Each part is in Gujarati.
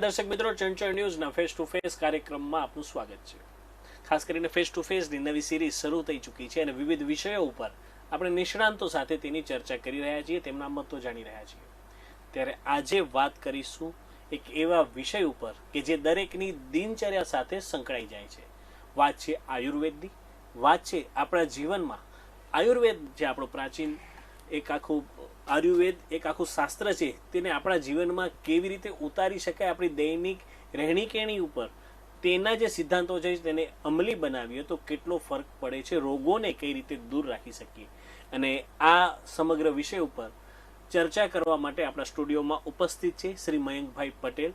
નમસ્કાર દર્શક મિત્રો, ચંચળ ન્યૂઝના ફેસ ટુ ફેસ કાર્યક્રમમાં આપનું સ્વાગત છે. ખાસ કરીને ફેસ ટુ ફેસની નવી સિરીઝ શરૂ થઈ ચૂકી છે અને વિવિધ વિષયો ઉપર આપણે નિષ્ણાંતો સાથે તેની ચર્ચા કરી રહ્યા છીએ, તેમના મતો જાણી રહ્યા છીએ. ત્યારે આજે વાત કરીશું એક એવા વિષય ઉપર કે જે દરેકની દિનચર્યા સાથે સંકળાઈ જાય છે. વાત છે આયુર્વેદની, વાત છે આપણા જીવનમાં. આયુર્વેદ જે આપણો પ્રાચીન એક આખું આયુર્વેદ એક આખું શાસ્ત્ર છે, તેને આપણા જીવનમાં કેવી રીતે ઉતારી શકાય આપણી દૈનિક રહેણીકેણી ઉપર, તેના જે સિદ્ધાંતો છે, તેને અમલી બનાવીએ તો કેટલો ફરક પડે છે, રોગોને કઈ રીતે દૂર રાખી શકીએ. અને આ સમગ્ર વિષય ઉપર ચર્ચા કરવા માટે આપણા સ્ટુડિયોમાં ઉપસ્થિત છે શ્રી મયંકભાઈ પટેલ,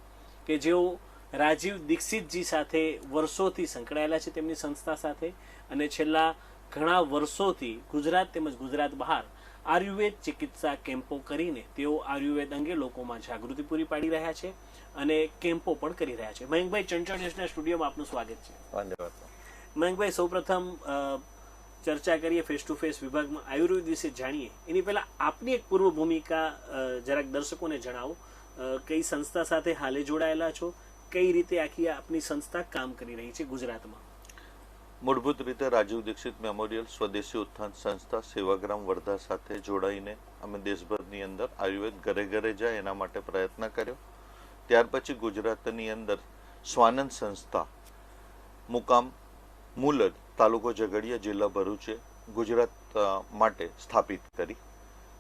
કે જેઓ રાજીવ દીક્ષિતજી સાથે વર્ષોથી સંકળાયેલા છે તેમની સંસ્થા સાથે, અને છેલ્લા ઘણા વર્ષોથી ગુજરાત તેમજ ગુજરાત બહાર આયુર્વેદ ચિકિત્સા કેમ્પો કરીને તેઓ આયુર્વેદ અંગે લોકોમાં જાગૃતિ પૂરી પાડી રહ્યા છે અને કેમ્પો પણ કરી રહ્યા છે. મયંકભાઈ ચંચળ ન્યૂઝના સ્ટુડિયોમાં આપનું સ્વાગત છે. ધન્યવાદ. મયંકભાઈ સૌપ્રથમ ચર્ચા કરીએ ફેસ ટુ ફેસ વિભાગમાં આયુર્વેદ વિશે જાણીએ. એની પહેલા આપની એક પૂર્વ ભૂમિકા જરાક દર્શકોને જણાવો. કઈ સંસ્થા સાથે હાલે જોડાયેલા છો? કઈ રીતે આખી આપની સંસ્થા કામ કરી રહી છે ગુજરાતમાં? મૂળભૂત રીતે રાજીવ દીક્ષિત મેમોરિયલ સ્વદેશી ઉત્થાન સંસ્થા સેવાગ્રામ વર્ધા સાથે જોડાઈને અમે દેશભરની અંદર આયુર્વેદ ઘરે ઘરે જાય એના માટે પ્રયત્ન કર્યો. ત્યાર પછી ગુજરાતની અંદર સ્વાનંદ સંસ્થા, મુકામ, મુલદ તાલુકો ઝઘડિયા જિલ્લા ભરૂચે ગુજરાત માટે સ્થાપિત કરી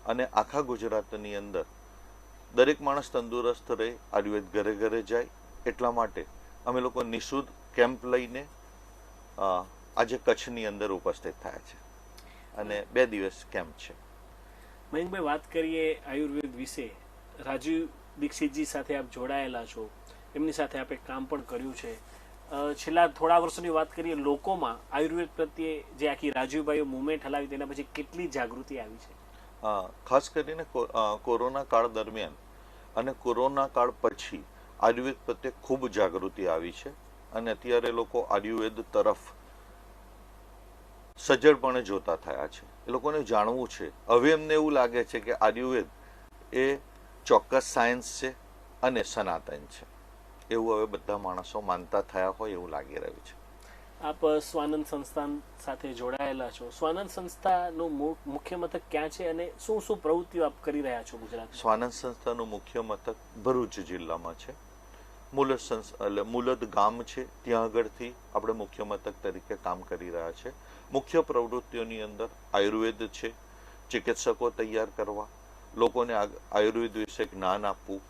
અને આખા ગુજરાતની અંદર દરેક માણસ તંદુરસ્ત રહે, આયુર્વેદ ઘરે ઘરે જાય એટલા માટે અમે લોકો નિઃશુલ્ક કેમ્પ લઈને આજે કચ્છની અંદર ઉપસ્થિત થયા છે. અને બે દિવસ કેમ્પ છે. મયંકભાઈ વાત કરીએ આયુર્વેદ વિશે. રાજીવ દીક્ષિતજી સાથે આપ જોડાયેલા છો. એમની સાથે આપે કામ પણ કર્યું છે. છેલ્લા થોડા વર્ષોની વાત કરીએ લોકોમાં આયુર્વેદ પ્રત્યે જે આખી રાજીવભાઈઓ મુવમેન્ટ હલાવી તેના પછી કેટલી જાગૃતિ આવી છે? ખાસ કરીને કોરોના કાળ દરમિયાન અને કોરોના કાળ પછી આયુર્વેદ પ્રત્યે ખૂબ જાગૃતિ આવી છે. અને અત્યારે લોકો આયુર્વેદ તરફ સજ્જડપણે જોતા થયા છે. એ લોકોને જાણવું છે. હવે એમને એવું લાગે છે કે આયુર્વેદ એ ચોક્કસ સાયન્સ છે અને સનાતન છે. એવું હવે બધા માણસો માનતા થયા હોય એવું લાગી રહ્યું છે. આપ સ્વાનંદ સંસ્થાન સાથે જોડાયેલા છો. સ્વાનંદ સંસ્થાનું મુખ્ય મથક ક્યાં છે અને શું શું પ્રવૃત્તિઓ આપ કરી રહ્યા છો ગુજરાત સ્વાનંદ સંસ્થાનું મુખ્ય મથક ભરૂચ જિલ્લામાં છે. મુલદ સંસ મુલદ ગામ છે, ત્યાં આગળથી આપણે મુખ્ય મથક તરીકે કામ કરી રહ્યા છે. મુખ્ય પ્રવૃત્તિઓની અંદર આયુર્વેદ છે, ચિકિત્સકો તૈયાર કરવા, લોકોને આયુર્વેદ વિશે જ્ઞાન આપવું,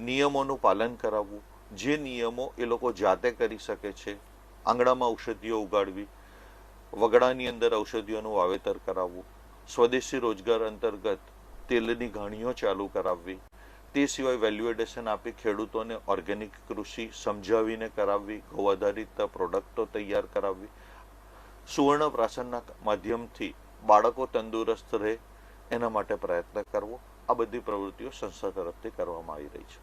નિયમોનું પાલન કરાવવું, જે નિયમો એ લોકો જાતે કરી શકે છે, આંગણામાં ઔષધિઓ ઉગાડવી, વગડાની અંદર ઔષધિઓનું વાવેતર કરાવવું, સ્વદેશી રોજગાર અંતર્ગત તેલની ઘાણીઓ ચાલુ કરાવવી તે સિવાય વેલ્યુએડેશન આપી ખેડૂતોને ઓર્ગેનિક કૃષિ સમજાવીને કરાવવી ગૌ આધારિત પ્રોડક્ટો તૈયાર કરાવવી. સુવર્ણ પ્રાસનના માધ્યમથી બાળકો તંદુરસ્ત રહે, એના માટે પ્રયત્ન કરવો. આ બધી પ્રવૃત્તિઓ સંસ્થા તરફથી કરવામાં આવી રહી છે.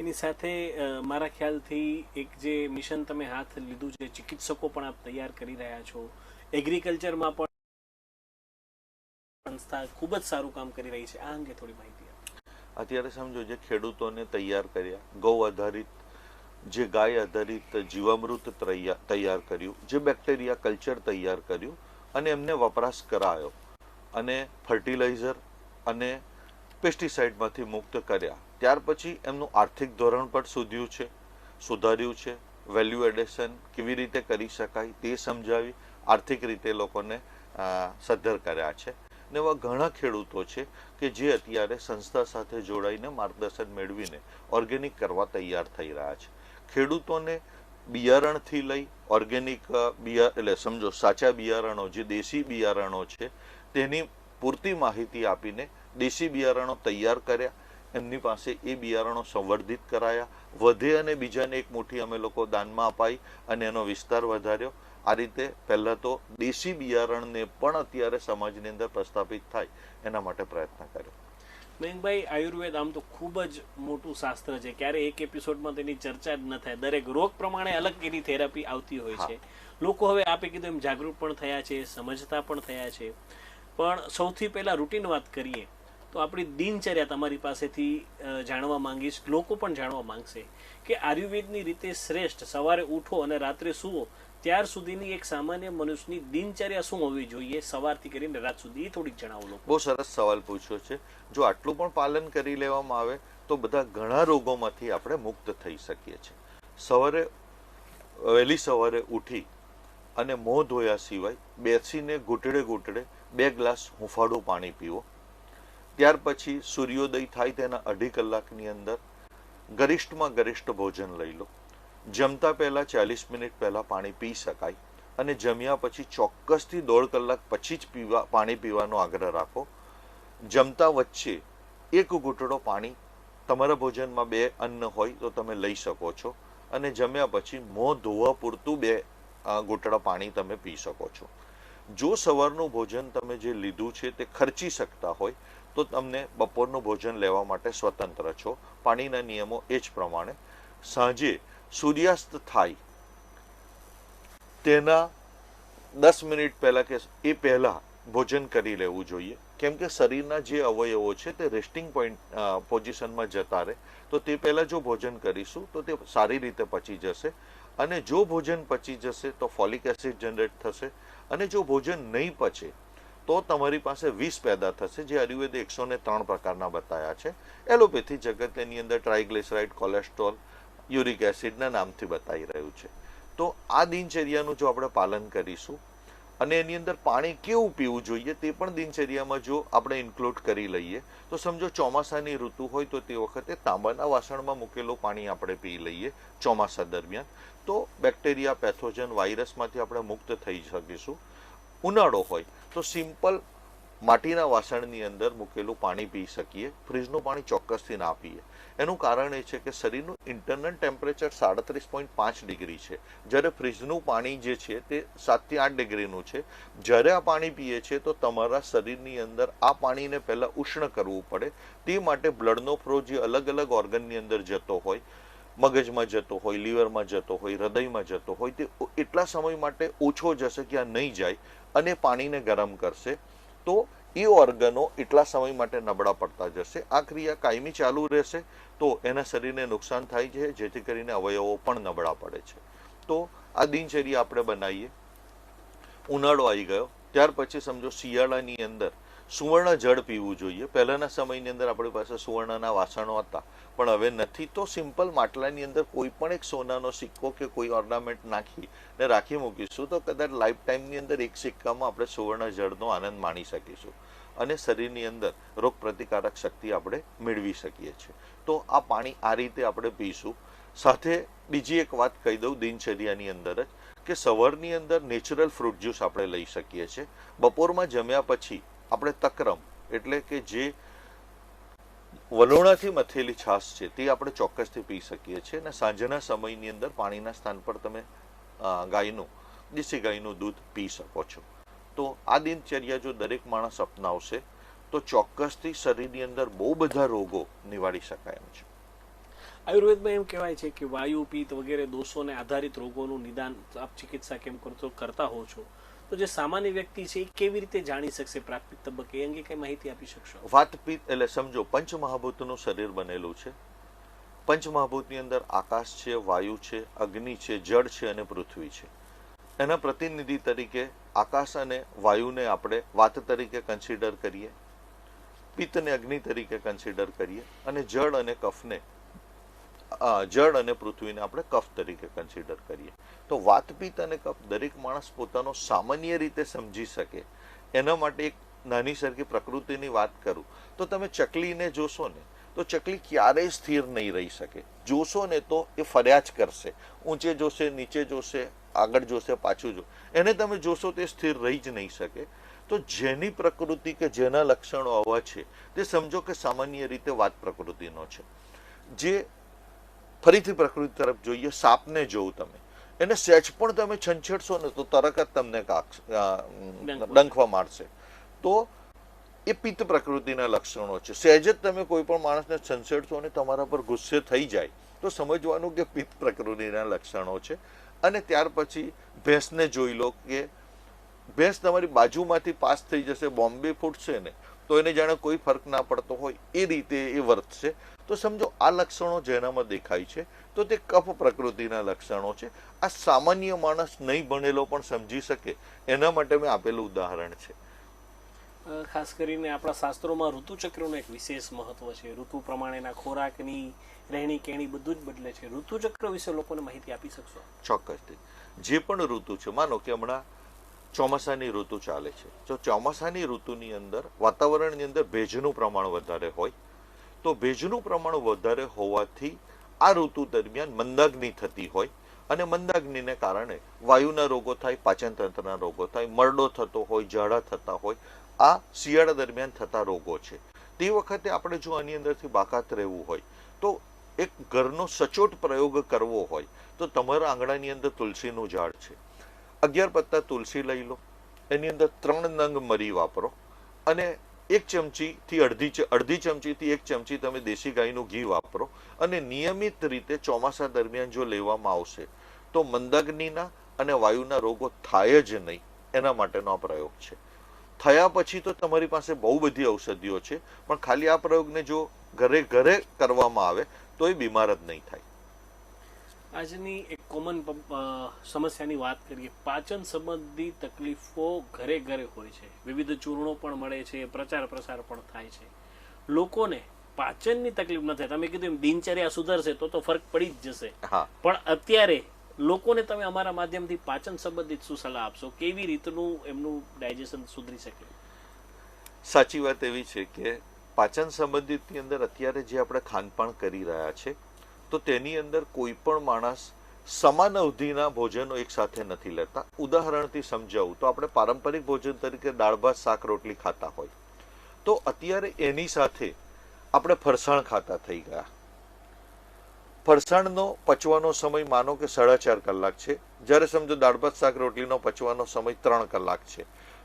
એની સાથે મારા ખ્યાલથી એક જે મિશન તમે હાથ લીધું છે, ચિકિત્સકો પણ આપ તૈયાર કરી રહ્યા છો. એગ્રીકલ્ચરમાં પણ સંસ્થા ખૂબ જ સારું કામ કરી રહી છે. આ અંગે થોડી માહિતી. અત્યારે સમજો જે ખેડૂતોને તૈયાર કર્યા, ગૌ આધારિત, જે ગાય આધારિત જીવામૃત તૈયા- તૈયાર કર્યું, જે બેક્ટેરિયા કલ્ચર તૈયાર કર્યું અને એમને વપરાશ કરાયો અને ફર્ટિલાઇઝર અને પેસ્ટિસાઇડમાંથી મુક્ત કર્યા. ત્યાર પછી એમનું આર્થિક ધોરણ પણ સુધ્યું છે, સુધાર્યું છે, વેલ્યુ એડેશન કેવી રીતે કરી શકાય તે સમજાવી, આર્થિક રીતે લોકોને સદ્ધર કર્યા છે. ને એવા ઘણા ખેડૂતો છે કે જે અત્યારે સંસ્થા સાથે જોડાઈને માર્ગદર્શન મેળવીને ઓર્ગેનિક કરવા તૈયાર થઈ રહ્યા છે. ખેડૂતોને બિયારણથી લઈ ઓર્ગેનિક બિયા, એટલે સમજો, સાચા બિયારણો, જે દેશી બિયારણો છે, તેની પૂરતી માહિતી આપીને દેશી બિયારણો તૈયાર કર્યા, એમની પાસે એ બિયારણો સંવર્ધિત કરાયા. વધે અને બીજાને એક મુઠ્ઠી અમે લોકો દાનમાં અપાઈ અને એનો વિસ્તાર વધાર્યો. આ રીતે પહેલાં તો દેશી બિયારણને પણ અત્યારે સમાજની અંદર પ્રસ્થાપિત થાય એના માટે પ્રયત્ન કર્યો. મયંકભાઈ આયુર્વેદ આમ તો ખૂબ જ મોટું શાસ્ત્ર છે. ક્યારે એક એપિસોડમાં તેની ચર્ચા જ ન થાય. દરેક રોગ પ્રમાણે અલગ એની થેરાપી આવતી હોય છે. લોકો હવે આપે કીધું એમ જાગૃત પણ થયા છે સમજતા પણ થયા છે. પણ સૌથી પહેલાં રૂટીન વાત કરીએ તો આપણી દિનચર્યા તમારી પાસેથી જાણવા માંગીશ. લોકો પણ જાણવા માંગશે કે આયુર્વેદની રીતે શ્રેષ્ઠ સવારે ઉઠો અને રાત્રે સૂવો. ત્યાર સુધીની એક સામાન્ય મનુષ્યની દિનચર્યા શું હોવી જોઈએ? સવારથી કરીને રાત સુધી એ થોડીક જણાવો લોકો. બહુ સરસ સવાલ પૂછ્યો છે. જો આટલું પણ પાલન કરી લેવામાં આવે, તો બધા ઘણા રોગોમાંથી આપણે મુક્ત થઈ શકીએ છીએ. સવારે, વહેલી સવારે ઉઠી અને મોં ધોયા સિવાય બેસીને ઘૂંટડે ઘૂંટડે બે ગ્લાસ હુંફાળું પાણી પીવો. ત્યાર પછી સૂર્યોદય થાય તેના અઢી કલાકની અંદર ગરિષ્ઠમાં ગરિષ્ઠ ભોજન લઈ લો. જમતા પહેલાં ચાલીસ મિનિટ પહેલાં પાણી પી શકાય અને જમ્યા પછી ચોક્કસથી દોઢ કલાક પછી જ પીવા, પાણી પીવાનો આગ્રહ રાખો. જમતા વચ્ચે એક ઘૂંટડો પાણી તમારા ભોજનમાં બે અન્ન હોય તો તમે લઈ શકો છો અને જમ્યા પછી મોં ધોવા પૂરતું બે ઘૂંટડા પાણી તમે પી શકો છો. જો સવારનું ભોજન તમે જે લીધું છે તે ખર્ચી શકતા હોય તો તમને બપોરનું ભોજન લેવા માટે સ્વતંત્ર છો. પાણીના નિયમો એ જ પ્રમાણે. સાંજે સૂર્યાસ્ત થાય. તેના દસ મિનિટ પહેલા કે એ પહેલા ભોજન કરી લેવું જોઈએ. કેમ કે શરીરના જે અવયવો છે તે રેસ્ટિંગ પોઈન્ટ પોઝિશનમાં જતા રહે. તો તે પહેલાં જો ભોજન કરીશું, તો તે સારી રીતે પચી જશે. અને જો ભોજન પચી જશે, તો ફોલિક એસિડ જનરેટ થશે. અને જો ભોજન નહીં પચે, તો તમારી પાસે વિષ પેદા થશે, જે આયુર્વેદ એકસો ને ત્રણ પ્રકારના બતાવ્યા છે. એલોપેથી જગત, એની અંદર ટ્રાઇગ્લિસરાઇડ કોલેસ્ટ્રોલ યુરિક એસિડના નામથી બતાવી રહ્યું છે. તો આ દિનચર્યાનું જો આપણે પાલન કરીશું અને એની અંદર પાણી કેવું પીવું જોઈએ તે પણ દિનચર્યામાં જો આપણે ઇન્ક્લુડ કરી લઈએ, તો સમજો ચોમાસાની ઋતુ હોય તો તે વખતે તાંબાના વાસણમાં મૂકેલું પાણી આપણે પી લઈએ ચોમાસા દરમિયાન. તો બેક્ટેરિયા, પેથોજન, વાયરસમાંથી આપણે મુક્ત થઈ શકીશું. ઉનાળો હોય તો સિમ્પલ માટીના વાસણની અંદર મૂકેલું પાણી પી શકીએ, ફ્રીજનું પાણી ચોક્કસથી ના પીએ. એનું કારણ એ છે કે શરીરનું ઇન્ટરનલ ટેમ્પરેચર સાડત્રીસ પોઈન્ટ પાંચ ડિગ્રી છે. જ્યારે ફ્રીજનું પાણી જે છે તે સાતથી આઠ ડિગ્રીનું છે. જ્યારે આ પાણી પીએ છીએ તો તમારા શરીરની અંદર આ પાણીને પહેલાં ઉષ્ણ કરવું પડે. તે માટે બ્લડનો ફ્લો જે અલગ અલગ ઓર્ગનની અંદર જતો હોય, મગજમાં જતો હોય, લીવરમાં જતો હોય, હૃદયમાં જતો હોય, તે એટલા સમય માટે ઓછો જશે કે આ નહીં જાય અને પાણીને ગરમ કરશે. તો એ ઓર્ગનો એટલા સમય માટે નબળા પડતા જશે. આ ક્રિયા કાયમી ચાલુ રહેશે તો એના શરીરને નુકસાન થાય છે, જેથી કરીને અવયવો પણ નબળા પડે છે. તો આ દિનચર્યા આપણે બનાવીએ. ઉનાળો આવી ગયો. ત્યાર પછી સમજો શિયાળાની અંદર સુવર્ણ જળ પીવું જોઈએ. પહેલાના સમયની અંદર આપણી પાસે સુવર્ણના વાસણો હતા. પણ હવે નથી તો સિમ્પલ માટલાની અંદર કોઈ પણ એક સોનાનો સિક્કો કે કોઈ ઓર્નામેન્ટ નાખી ને રાખી મૂકીશું તો કદાચ લાઈફ ટાઈમની અંદર એક સિક્કામાં આપણે સુવર્ણ જળનો આનંદ માણી શકીશું. અને શરીરની અંદર રોગ પ્રતિકારક શક્તિ આપણે મેળવી શકીએ છીએ. તો આ પાણી આ રીતે આપણે પીશું. સાથે બીજી એક વાત કહી દઉં દિનચર્યાની અંદર જ કે સવારની અંદર નેચરલ ફ્રૂટ જ્યુસ આપણે લઈ શકીએ છીએ. બપોરમાં જમ્યા પછી આપણે તકરમ એટલે કે જે વલોણાથી મથેલી છાશ છે તે આપણે ચોક્કસથી પી શકીએ છીએ અને સાંજના સમયની અંદર પાણીના સ્થાન પર તમે ગાયનું, દેશી ગાયનું દૂધ પી શકો છો. તો આ દિનચર્યા જો દરેક માણસ અપનાવશે, તો ચોક્કસથી શરીરની અંદર બહુ બધા રોગો નિવારી શકાય એમ છે. આયુર્વેદમાં એમ કહેવાય છે કે વાયુ, પિત્ત વગેરે દોષોને આધારિત રોગોનું નિદાન આપ ચિકિત્સા કેમ કરતો, કરતા હો છો? તો જે સામાન્ય વ્યક્તિ છે એ કેવી રીતે જાણી શકશે પ્રાથમિક તબક્કે? અંગે કઈ માહિતી આપી શકશો? વાતપિત્ત એટલે સમજો, પંચમહાભૂતનું શરીર બનેલું છે. પંચમહાભૂતની અંદર આકાશ છે, વાયુ છે, અગ્નિ છે, જળ છે અને પૃથ્વી છે. એના પ્રતિનિધિ તરીકે આકાશ અને વાયુને આપણે વાત તરીકે કન્સિડર કરીએ. પિત્તને અગ્નિ તરીકે કન્સિડર કરીએ અને જળ અને કફને જળ અને પૃથ્વીને આપણે કફ તરીકે કન્સિડર કરીએ. તો વાતપીત અને કફ દરેક માણસ પોતાનો સામાન્ય રીતે સમજી શકે. એના માટે એક નાની સરખી પ્રકૃતિની વાત કરું. તો તમે ચકલીને જોશો ને, તો ચકલી ક્યારેય સ્થિર નહીં રહી શકે. જોશો ને તો એ ફર્યા જ કરશે. ઊંચે જોશે, નીચે જોશે, આગળ જોશે, પાછું જો. એને તમે જોશો તે સ્થિર રહી જ નહીં શકે. તો જેની પ્રકૃતિ કે જેના લક્ષણો આવા છે, તે સમજો કે સામાન્ય રીતે વાત પ્રકૃતિનો છે. જે ફરીથી પ્રકૃતિ તરફ જોઈએ સાપને જોવું તમે. એને સહેજ પણ તમે છંછેડશો ને તો તરત જ તમને ડંખવા મારશે. તો એ પિત્ત પ્રકૃતિના લક્ષણો છે. સહેજ જ તમે કોઈ પણ માણસને છંછેડશો અને તમારા પર ગુસ્સે થઈ જાય તો સમજવાનું કે પિત્ત પ્રકૃતિના લક્ષણો છે. અને ત્યાર પછી ભેંસને જોઈ લો કે ભેંસ તમારી બાજુમાંથી પાસ થઈ જશે બોમ્બે ફૂટશે ને તો એને જાણે કોઈ ફરક ના પડતો હોય એ રીતે એ વર્તશે તો સમજો આ લક્ષણો જેનામાં દેખાય છે તો તે કફ પ્રકૃતિના લક્ષણો છે. આ સામાન્ય માણસ નહીં ભણેલો પણ સમજી શકે એના માટે મેં આપેલું ઉદાહરણ છે. ખાસ કરીને આપણા શાસ્ત્રોમાં ઋતુચક્રનું એક વિશેષ મહત્વ છે. ઋતુ પ્રમાણેના ખોરાકની રહેણી કેણી બધું જ બદલે છે. ઋતુચક્ર વિશે લોકોને માહિતી આપી શકશો? ચોક્કસથી. જે પણ ઋતુ છે માનો કે હમણાં ચોમાસાની ઋતુ ચાલે છે. જો ચોમાસાની ઋતુની અંદર વાતાવરણની અંદર ભેજનું પ્રમાણ વધારે હોય, તો ભેજનું પ્રમાણ વધારે હોવાથી આ ઋતુ દરમિયાન મંદાગ્નિ થતી હોય અને મંદાગ્નિને કારણે વાયુના રોગો થાય, પાચનતંત્રના રોગો થાય, મરડો થતો હોય, ઝાડા થતા હોય, આ શિયાળા દરમિયાન થતા રોગો છે. તે વખતે આપણે જો આની અંદરથી બાકાત રહેવું હોય, તો એક ઘરનો સચોટ પ્રયોગ કરવો હોય, તો તમારા આંગણાની અંદર તુલસીનું ઝાડ છે. અગિયાર પત્તા તુલસી લઈ લો. એની અંદર ત્રણ નંગ મરી વાપરો. અને એક ચમચીથી અડધી અડધી ચમચીથી એક ચમચી તમે દેશી ગાયનું ઘી વાપરો. અને નિયમિત રીતે ચોમાસા દરમિયાન જો લેવામાં આવશે, તો મંદાગ્નિના અને વાયુના રોગો થાય જ નહીં. એના માટેનો આ પ્રયોગ છે. થયા પછી તો તમારી પાસે બહુ બધી ઔષધિઓ છે, પણ ખાલી આ પ્રયોગને જો ઘરે ઘરે કરવામાં આવે, તો એ બીમાર જ નહીં થાય. આજની એક કોમન સમસ્યાની વાત કરીએ. પાચન સંબંધી તકલીફો ઘરે ઘરે હોય છે. વિવિધ ચૂર્ણો પણ મળે છે પ્રચાર પ્રસાર પણ થાય છે. લોકોને પાચનની તકલીફ ન થાય. તમે કીધું એમ દિનચર્યા સુધરશે તો તો ફરક પડી જ જશે. હા. પણ અત્યારે લોકોને તમે અમારા માધ્યમથી પાચન સંબંધિત શું સલાહ આપશો? કેવી રીતનું એમનું ડાયજેશન સુધરી શકે? સાચી વાત એવી છે કે પાચન સંબંધિતની અંદર અત્યારે જે આપણે ખાનપાન કરી રહ્યા છે તો તેની અંદર કોઈ પણ માણસ સમાન અવધિના ભોજનો એક સાથે નથી લેતા. ઉદાહરણથી સમજાવું તો આપણે પારંપરિક ભોજન તરીકે દાળ, ભાત, શાક, રોટલી ખાતા હોય. તો અત્યારે એની સાથે આપણે ફરસાણ ખાતા થઈ ગયા. ફરસાણનો પચવાનો સમય માનો કે સાડા ચાર કલાક છે. જ્યારે સમજો દાળ, ભાત, શાક, રોટલીનો પચવાનો સમય ત્રણ કલાક છે.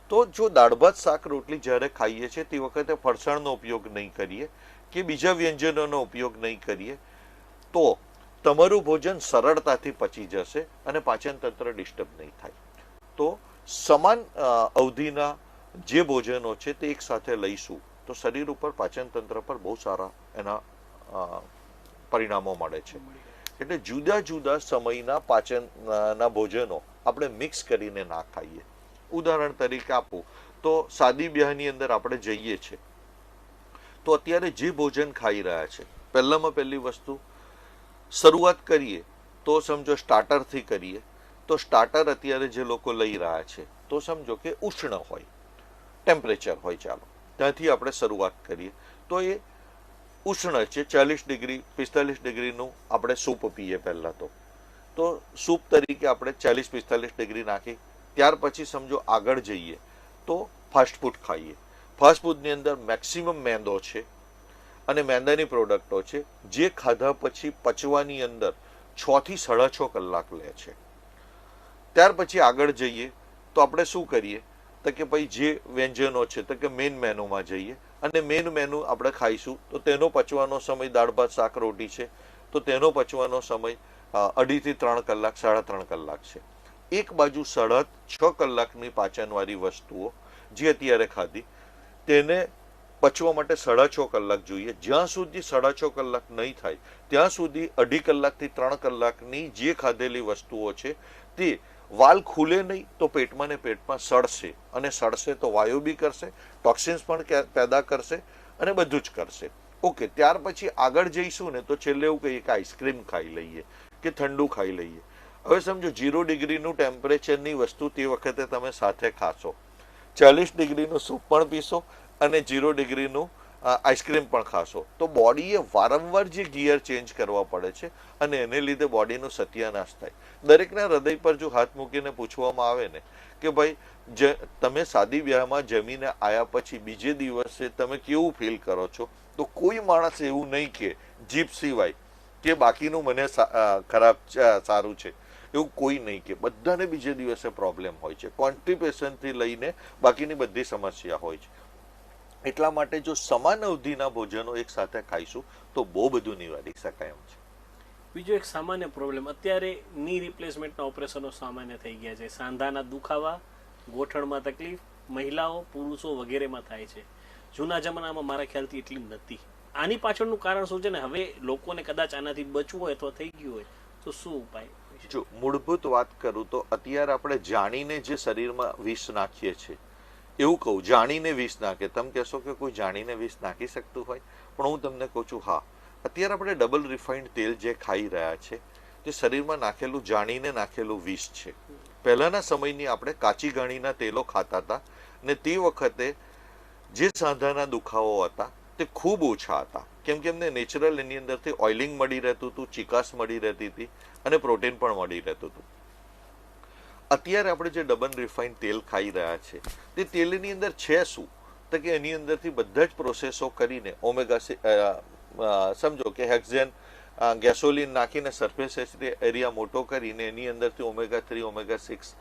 તો જો દાળ, ભાત, શાક, રોટલી જ્યારે ખાઈએ છીએ, તે વખતે ફરસાણનો ઉપયોગ નહીં કરીએ કે બીજા વ્યંજનોનો ઉપયોગ નહીં કરીએ. તો તમારું ભોજન સરળતાથી પચી જશે અને પાચનતંત્ર ડિસ્ટર્બ નહીં થાય. તો સમાન અવધિના જે ભોજનો છે તે એકસાથે લઈશું તો શરીર ઉપર પાચન તંત્ર પર બહુ સારા એના પરિણામો મળે છે. એટલે જુદા જુદા સમયના પાચનના ભોજનો આપણે મિક્સ કરીને ના ખાઈએ. ઉદાહરણ તરીકે આપું તો સાદી બ્યાહની અંદર આપણે જઈએ છીએ તો અત્યારે જે ભોજન ખાઈ રહ્યા છે, પહેલામાં પહેલી વસ્તુ શરૂઆત કરીએ, તો સમજો સ્ટાર્ટરથી કરીએ, તો સ્ટાર્ટર અત્યારે જે લોકો લઈ રહ્યા છે, તો સમજો કે ઉષ્ણ હોય ટેમ્પરેચર હોય ચાલો, ત્યાંથી આપણે શરૂઆત કરીએ. તો એ ઉષ્ણ છે, ચાલીસ ડિગ્રી, પિસ્તાલીસ ડિગ્રીનું આપણે સૂપ પીએ પહેલાં તો. તો સૂપ તરીકે આપણે ચાલીસ, પિસ્તાલીસ ડિગ્રી નાખી, ત્યાર પછી સમજો આગળ જઈએ, તો ફાસ્ટ ફૂડ ખાઈએ. ફાસ્ટ ફૂડની અંદર મેક્સિમમ મેંદો છે અને મેંદાની પ્રોડક્ટો છે, જે ખાધા પછી પચવાની અંદર છ થી સાડા છ કલાક લે છે. ત્યાર પછી આગળ જઈએ, તો આપણે શું કરીએ? તો કે ભાઈ જે વ્યંજનો છે, તો કે મેઇન મેનુમાં જઈએ. અને મેઇન મેનુ આપણે ખાઈશું, તો તેનો પચવાનો સમય દાળ, ભાત, શાક, રોટી છે. તો તેનો પચવાનો સમય અઢીથી ત્રણ કલાક, સાડા ત્રણ કલાક છે. એક બાજુ સાડા છ કલાકની પાચનવાળી વસ્તુઓ જે અત્યારે ખાધી, તેને પચવા માટે સાડા છ કલાક જોઈએ. જ્યાં સુધી સાડા છ કલાક નહીં થાય, ત્યાં સુધી અઢી કલાકથી ત્રણ કલાકની જે ખાધેલી વસ્તુઓ છે, તે વાલ ખુલે નહીં તો પેટમાં ને પેટમાં સડશે અને સડશે તો વાયુ બી કરશે, ટોક્સિન્સ પણ પેદા કરશે અને બધું જ કરશે. ઓકે, ત્યાર પછી આગળ જઈશું ને તો છેલ્લે એવું કહીએ કે આઈસ્ક્રીમ ખાઈ લઈએ કે ઠંડુ ખાઈ લઈએ. હવે સમજો જીરો ડિગ્રીનું ટેમ્પરેચરની વસ્તુ તે વખતે તમે સાથે ખાશો. ચાલીસ ડિગ્રીનું સૂપ પણ પીશો અને જીરો ડિગ્રીનું આઈસ્ક્રીમ પણ ખાશો. તો બોડીએ વારંવાર જે ગિયર ચેન્જ કરવા પડે છે અને એને લીધે બોડીનું સત્યાનાશ થાય. દરેકના હૃદય પર જો હાથ મૂકીને પૂછવામાં આવે ને કે ભાઈ, જે, તમે સાદી વ્યાહમાં જમીને આવ્યા પછી બીજે દિવસે તમે કેવું ફીલ કરો છો? તો કોઈ માણસ એવું નહીં કે જીપ સિવાય કે બાકીનું મને ખરાબ સારું છે. એવું કોઈ નહીં કે. બધાને બીજે દિવસે પ્રોબ્લેમ હોય છે. કોન્સ્ટિપેશનથી લઈને બાકીની બધી સમસ્યા હોય છે. એટલા માટે જો સમાન અવધિના ભોજનો એક સાથે ખાઈશું તો બહુ બધું નિવારી શકાય એમ છે. બીજો એક સામાન્ય પ્રોબ્લેમ અત્યારે ની રિપ્લેસમેન્ટના ઓપરેશનો સામાન્ય થઈ ગયા છે. સાંધાના દુખાવા ગોઠણમાં તકલીફ મહિલાઓ પુરુષો વગેરેમાં થાય છે. જૂના જમાનામાં મારા ખ્યાલથી એટલી નથી. આની પાછળનું કારણ શું છે ને હવે લોકોને કદાચ આનાથી બચવું હોય અથવા થઈ ગયું હોય તો શું ઉપાય? જો મૂળભૂત વાત કરું તો અત્યારે આપણે જાણીને જે શરીરમાં વિષ નાખીએ છીએ એવું કહું, જાણીને વિષ નાખે. તમે કહેશો કે કોઈ જાણીને વિષ નાખી શકતું હોય? પણ હું તમને કહું છું, હા. અત્યારે આપણે ડબલ રિફાઇન્ડ તેલ જે ખાઈ રહ્યા છે, તે શરીરમાં નાખેલું, જાણીને નાખેલું વિષ છે. પહેલાના સમયની આપણે કાચી ગાણીના તેલો ખાતા હતા ને તે વખતે જે સાંધાના દુખાવો હતા, તે ખૂબ ઓછા હતા. કેમ કે એમને નેચરલ એની અંદરથી ઓઇલિંગ મળી રહેતું હતું, ચિકાસ મળી રહેતી હતી અને પ્રોટીન પણ મળી રહેતું હતું. અત્યારે આપણે જે ડબલ રિફાઇન તેલ ખાઈ રહ્યા છે, તે તેલની અંદર છે શું? તો કે એની અંદરથી બધા જ પ્રોસેસો કરીને ઓમેગા સમજો કે હેક્ઝેન ગેસોલિન નાખીને સરફેસ એરિયા મોટો કરીને એની અંદરથી omega three omega six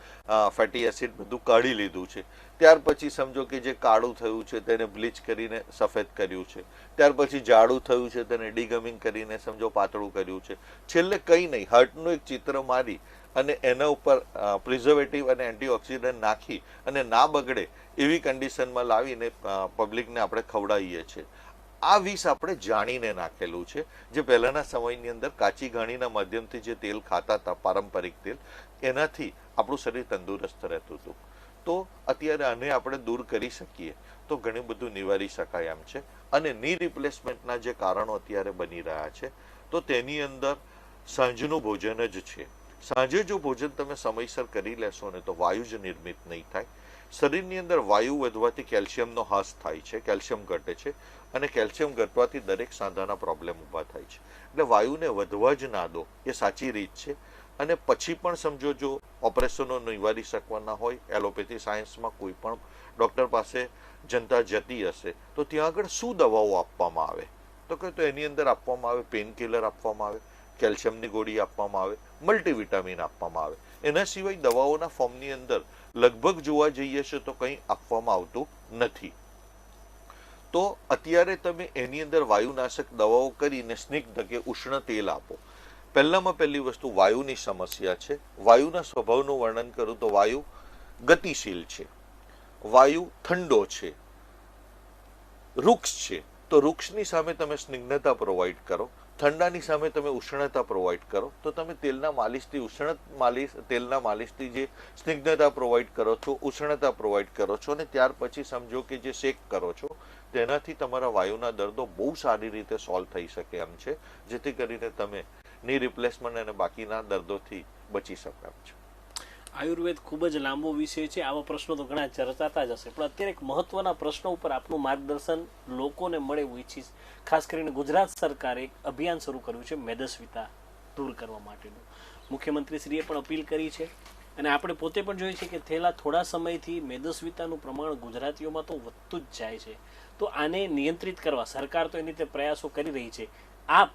fatty acid બધું કાઢી લીધું છે. ત્યાર પછી સમજો કે જે કાળું થયું છે તેને બ્લીચ કરીને સફેદ કર્યું છે. ત્યાર પછી જાડું થયું છે તેને ડીગમિંગ કરીને સમજો પાતળું કર્યું છે. છેલ્લે કંઈ નહીં હાર્ટનું એક ચિત્ર મારી અને એના ઉપર પ્રિઝર્વેટિવ અને એન્ટીઓક્સિડન્ટ નાખી અને ના બગડે એવી કન્ડિશનમાં લાવીને પબ્લિકને આપણે ખવડાવીએ છીએ. આ વિષ આપણે જાણીને નાખેલું છે. જે પહેલાંના સમયની અંદર કાચી ઘાણીના માધ્યમથી જે તેલ ખાતા હતા, પારંપરિક તેલ, એનાથી આપણું શરીર તંદુરસ્ત રહેતું હતું. તો અત્યારે આને આપણે દૂર કરી શકીએ. તો ઘણું બધું નિવારી શકાય એમ છે. અને ની રિપ્લેસમેન્ટના જે કારણો અત્યારે બની રહ્યા છે, તો તેની અંદર સાંજનું ભોજન જ છે. સાંજે જો ભોજન તમે સમયસર કરી લેશો ને તો વાયુ જ નિર્મિત નહીં થાય. શરીરની અંદર વાયુ વધવાથી કેલ્શિયમનો હાસ થાય છે, કેલ્શિયમ ઘટે છે અને કેલ્શિયમ ઘટવાથી દરેક સાંધાના પ્રોબ્લેમ ઊભા થાય છે. એટલે વાયુને વધવા જ ના દો, એ સાચી રીત છે. અને પછી પણ સમજો જો ઓપરેશનો નિવારી શકવાના હોય, એલોપેથી સાયન્સમાં કોઈ પણ ડૉક્ટર પાસે જનતા જતી હશે, તો ત્યાં આગળ શું દવાઓ આપવામાં આવે? તો કે તો એની અંદર આપવામાં આવે પેઇન કિલર આપવામાં આવે. કેલ્શિયમની ગોળી આપવામાં આવે, મલ્ટીવિટામિન આપવામાં આવે. એના સિવાય દવાઓના ફોર્મની અંદર લગભગ જોવા જઈએ છે તો કંઈ આપવામાં આવતું નથી. તો અત્યારે તમે એની અંદર વાયુનાશક દવાઓ કરીને સ્નિગ્ધ કે ઉષ્ણ તેલ આપો. પહેલામાં પહેલી વસ્તુ વાયુની સમસ્યા છે. વાયુના સ્વભાવનું વર્ણન કરું તો વાયુ ગતિશીલ છે. વાયુ ઠંડો છે. વૃક્ષ છે. તો વૃક્ષની સામે તમે સ્નિગ્ધતા પ્રોવાઈડ કરો. ઠંડાની સામે તમે ઉષ્ણતા પ્રોવાઈડ કરો, તો તમે તેલના માલિશથી ઉષ્ણ માલિશ, તેલના માલિશથી જે સ્નિગ્ધતા પ્રોવાઈડ કરો છો, ઉષ્ણતા પ્રોવાઈડ કરો છો અને ત્યાર પછી સમજો કે જે શેક કરો છો, તેનાથી તમારા વાયુના દર્દો બહુ સારી રીતે સોલ્વ થઈ શકે એમ છે, જેથી કરીને તમે ની રિપ્લેસમેન્ટ અને બાકીના દર્દોથી બચી શકો એમ છે. આયુર્વેદ ખૂબ જ લાંબો વિષય છે. આવા પ્રશ્નો તો ઘણા ચર્ચાતા જ હશે. પણ અત્યારે એક મહત્વના પ્રશ્નો ઉપર આપનું માર્ગદર્શન લોકોને મળે એવું ઈચ્છીશ. ખાસ કરીને ગુજરાત સરકારે એક અભિયાન શરૂ કર્યું છે મેદસ્વિતા દૂર કરવા માટેનું. મુખ્યમંત્રીશ્રીએ પણ અપીલ કરી છે. અને આપણે પોતે પણ જોઈએ છીએ કે થયેલા થોડા સમયથી મેદસ્વિતાનું પ્રમાણ ગુજરાતીઓમાં તો વધતું જ જાય છે. તો આને નિયંત્રિત કરવા સરકાર તો એની રીતે પ્રયાસો કરી રહી છે. આપ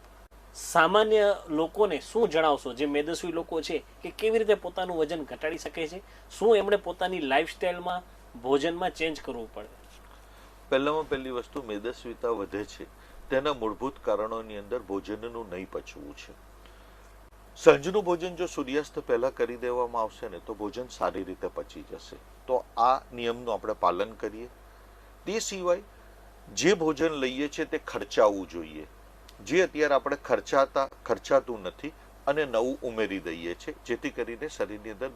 સામાન્ય લોકોને શું જણાવશો? જે મેદસ્વી લોકો છે, કે કેવી રીતે પોતાનું વજન ઘટાડી શકે છે? શું એમણે પોતાની લાઈફસ્ટાઈલમાં ભોજનમાં ચેન્જ કરવું પડે? પહેલામાં પહેલી વસ્તુ મેદસ્વીતા વધે છે. તેના મૂળભૂત કારણોની અંદર ભોજનનું નહીં પચવું છે. સાંજનું ભોજન જો સૂર્યાસ્ત પહેલાં કરી દેવામાં આવશે ને, તો ભોજન સારી રીતે પચી જશે. તો આ નિયમનું આપણે પાલન કરીએ. તે સિવાય, જે ભોજન લઈએ છીએ તે ખર્ચાવવું જોઈએ. જે અત્યારે આપણે ખર્ચાતા ખર્ચાતું નથી અને નવું ઉમેરી દઈએ છીએ જેથી કરીને શરીરની અંદર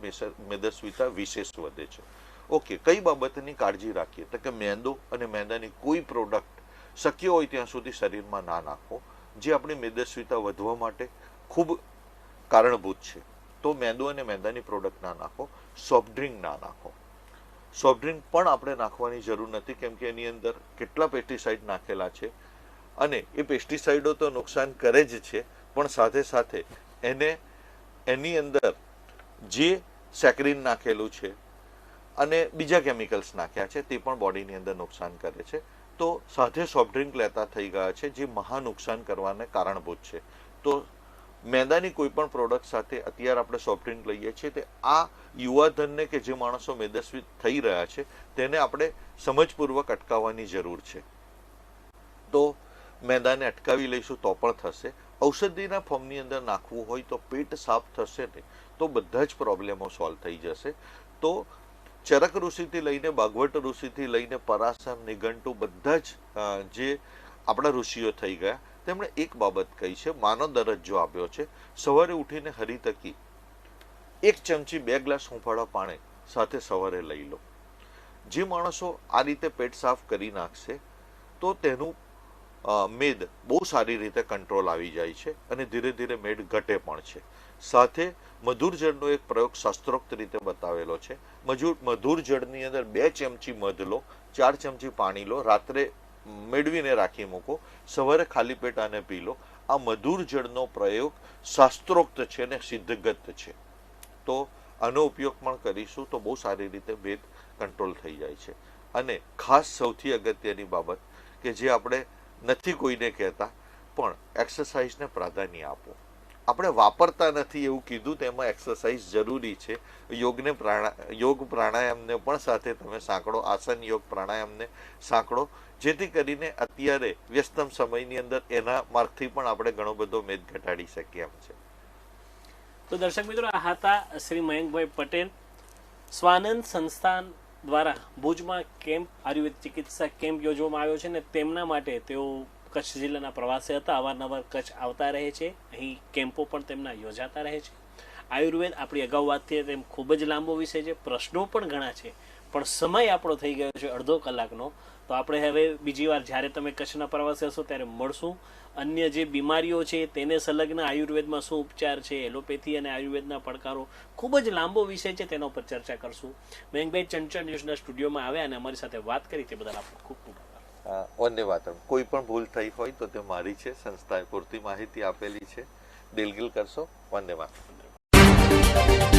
મેદસ્વીતા વિશેષ વધે છે. ઓકે, કઈ બાબતની કાળજી રાખીએ? તો કે મેંદો અને મેંદાની કોઈ પ્રોડક્ટ શક્ય હોય ત્યાં સુધી શરીરમાં ના નાખો, જે આપણી મેદસ્વીતા વધવા માટે ખૂબ કારણભૂત છે. તો મેંદો અને મેંદાની પ્રોડક્ટ ના નાખો સોફ્ટ ડ્રિંક ના નાખો. સોફ્ટ ડ્રિંક પણ આપણે નાખવાની જરૂર નથી, કેમ કે એની અંદર કેટલા પેસ્ટિસાઇડ નાખેલા છે અને એ પેસ્ટિસાઇડો તો નુકસાન કરે જ છે, પણ સાથે સાથે એને, એની અંદર જે સેક્રિન નાખેલું છે અને બીજા કેમિકલ્સ નાખ્યા છે, તે પણ બોડીની અંદર નુકસાન કરે છે. તો સાથે સોફ્ટ ડ્રિંક લેતા થઈ ગયા છે, જે મહા નુકસાન કરવાને કારણભૂત છે. તો મેંદાની કોઈ પણ પ્રોડક્ટ સાથે અત્યારે આપણે સોફ્ટ ડ્રિંક લઈએ છીએ, તે આ યુવાધનને કે જે માણસો મેદસ્વી થઈ રહ્યા છે, તેને આપણે સમજપૂર્વક અટકાવવાની જરૂર છે. તો મેંદાને અટકાવી લઈશું તો પણ થશે. ઔષધિના ફોર્મની અંદર નાખવું હોય તો પેટ સાફ થશે ને તો બધા જ પ્રોબ્લેમો સોલ્વ થઈ જશે. તો ચરક ઋષિથી લઈને ભાગવત ઋષિથી લઈને પરાસર નિઘંટુ બધા જ જે આપણા ઋષિઓ થઈ ગયા, તેમણે એક બાબત કહી છે, માનો દરજ્જો આપ્યો છે. સવારે ઉઠીને હરિતકી એક ચમચી બે ગ્લાસ હુંફાળા પાણી સાથે સવારે લઈ લો. જે માણસો આ રીતે પેટ સાફ કરી નાખશે, તો તેનું મેદ બહુ સારી રીતે કંટ્રોલ આવી જાય છે અને ધીરે ધીરે મેદ ઘટે પણ છે. સાથે મધુર જળનો એક પ્રયોગ શાસ્ત્રોક્ત રીતે બતાવેલો છે. મજૂર મધુર જળની અંદર બે ચમચી મધ લો, ચાર ચમચી પાણી લો, રાત્રે મેળવીને રાખી મૂકો, સવારે ખાલી પેટ આને પી લો. આ મધુર જળનો પ્રયોગ શાસ્ત્રોક્ત છે અને સિદ્ધગત છે. તો આનો ઉપયોગ પણ કરીશું તો બહુ સારી રીતે ભેદ કંટ્રોલ થઈ જાય છે. અને ખાસ સૌથી અગત્યની બાબત કે જે આપણે નથી કોઈને કહેતા, પણ એક્સરસાઇઝને પ્રાધાન્ય આપો. આપણે વાપરતા નથી એવું કીધું તેમાં એક્સરસાઇઝ જરૂરી છે. યોગને પ્રાણા, યોગ પ્રાણાયામને પણ સાથે તમે સાંકળો, આસન યોગ પ્રાણાયામને સાંકળો, જેથી કરીને અત્યારે વ્યસ્તમ સમયની અંદર એના માર્ગથી પણ આપણે ઘણો બધો મેદ ઘટાડી શકીએ એમ છે. તો દર્શક મિત્રો, આ હતા શ્રી મયંકભાઈ પટેલ, સ્વાનંદ સંસ્થાન દ્વારા ભુજમાં કેમ્પ, આયુર્વેદ ચિકિત્સા કેમ્પ યોજવામાં આવ્યો છે ને તેમના માટે તેઓ કચ્છ જિલ્લાના પ્રવાસે હતા. અવારનવાર કચ્છ આવતા રહે છે. અહીં કેમ્પો પણ તેમના યોજાતા રહે છે. આયુર્વેદ આપણી અગાઉ વાત થઈ તેમ ખૂબ જ લાંબો વિષય છે. પ્રશ્નો પણ ઘણા છે. પણ સમય આપણો થઈ ગયો છે અડધો કલાકનો. તો આપણે હવે બીજી વાર જ્યારે તમે કચ્છના પ્રવાસે હશો ત્યારે મળશું. અન્ય જે બીમારીઓ છે તેને સંલગ્ન આયુર્વેદમાં શું ઉપચાર છે એલોપેથી અને આયુર્વેદના પડકારો ખૂબ જ લાંબો વિષય છે તેના ઉપર ચર્ચા કરશું. મયંકભાઈ ચંચળ ન્યૂઝના સ્ટુડિયોમાં આવ્યા અને અમારી સાથે વાત કરી તે બદલ આપનો ખૂબ ખૂબ આભાર. કોઈ પણ ભૂલ થઈ હોય તો તે મારી છે સંસ્થાએ પૂરતી માહિતી આપેલી છે. દિલગીલ કરશો. વંદે માતરમ.